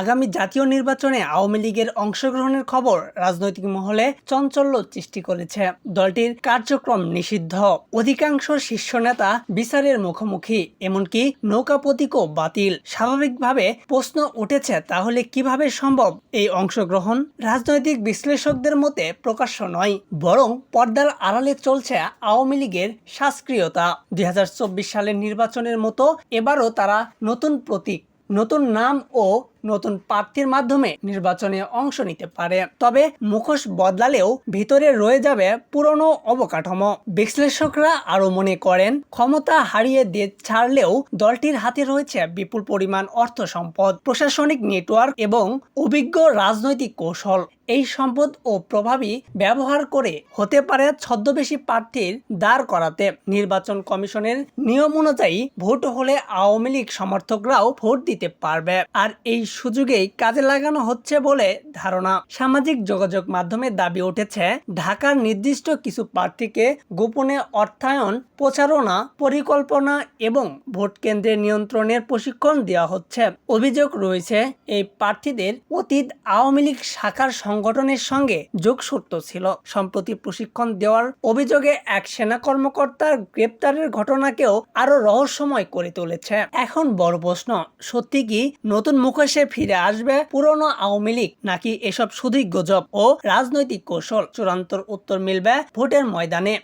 আগামী জাতীয় নির্বাচনে আওয়ামী লীগের অংশগ্রহণের খবর রাজনৈতিক মহলে চঞ্চল্য সৃষ্টি করেছে। দলটির কার্যক্রম নিষিদ্ধ। অধিকাংশ শীর্ষ নেতা বিচারের মুখোমুখি, এমনকি নৌকা প্রতীকও বাতিল। স্বাভাবিকভাবে প্রশ্ন উঠেছে, তাহলে কীভাবে সম্ভব এই অংশগ্রহণ? রাজনৈতিক বিশ্লেষকদের মতে প্রকাশ্য নয়, বরং পর্দার আড়ালে চলছে আওয়ামী লীগের শাস্ত্রীয়তা। দুই সালের নির্বাচনের মতো এবারও তারা নতুন প্রতীক, নতুন নাম ও নতুন প্রার্থীর মাধ্যমে নির্বাচনে অংশ নিতে পারে। তবে মুখোশ বদলালেও ভিতরে রয়ে যাবে পুরনো অবকাঠামো। বিশ্লেষকরা আরও মনে করেন, ক্ষমতা হারিয়ে দেশ ছাড়লেও দলটির হাতে রয়েছে বিপুল পরিমাণ অর্থ সম্পদ, প্রশাসনিক নেটওয়ার্ক এবং অভিজ্ঞ রাজনৈতিক কৌশল। এই সম্পদ ও প্রভাবী ব্যবহার করে হতে পারে ছদ্মবেশী প্রার্থীর দাঁড় করাতে। নির্বাচন কমিশনের নিয়ম অনুযায়ী ভোট হলে আওয়ামী লীগ সমর্থকরাও ভোট দিতে পারবে। আর এই সুযোগেই কাজে লাগানো হচ্ছে বলে ধারণা। সামাজিক যোগাযোগ মাধ্যমে দাবি উঠেছে, ঢাকার নির্দিষ্ট কিছু প্রার্থীকে গোপনে অর্থায়ন, প্রচারণা, পরিকল্পনা এবং ভোট কেন্দ্রের নিয়ন্ত্রণের প্রশিক্ষণ দেওয়া হচ্ছে। অভিযোগ রয়েছে, এই প্রার্থীদের অতীত আওয়ামী লীগ শাখার সংগঠনের সঙ্গে যোগসূত্র ছিল। সম্প্রতি প্রশিক্ষণ দেওয়ার অভিযোগে এক সেনা কর্মকর্তার গ্রেপ্তারের ঘটনাকেও আরও রহস্যময় করে তুলেছে। এখন বড় প্রশ্ন, সত্যি কি নতুন মুখোশে ফিরে আসবে পুরনো আওয়ামী লীগ নাকি এসব শুধুই গুজব ও রাজনৈতিক কৌশল? চূড়ান্ত উত্তর মিলবে ভোটের ময়দানে।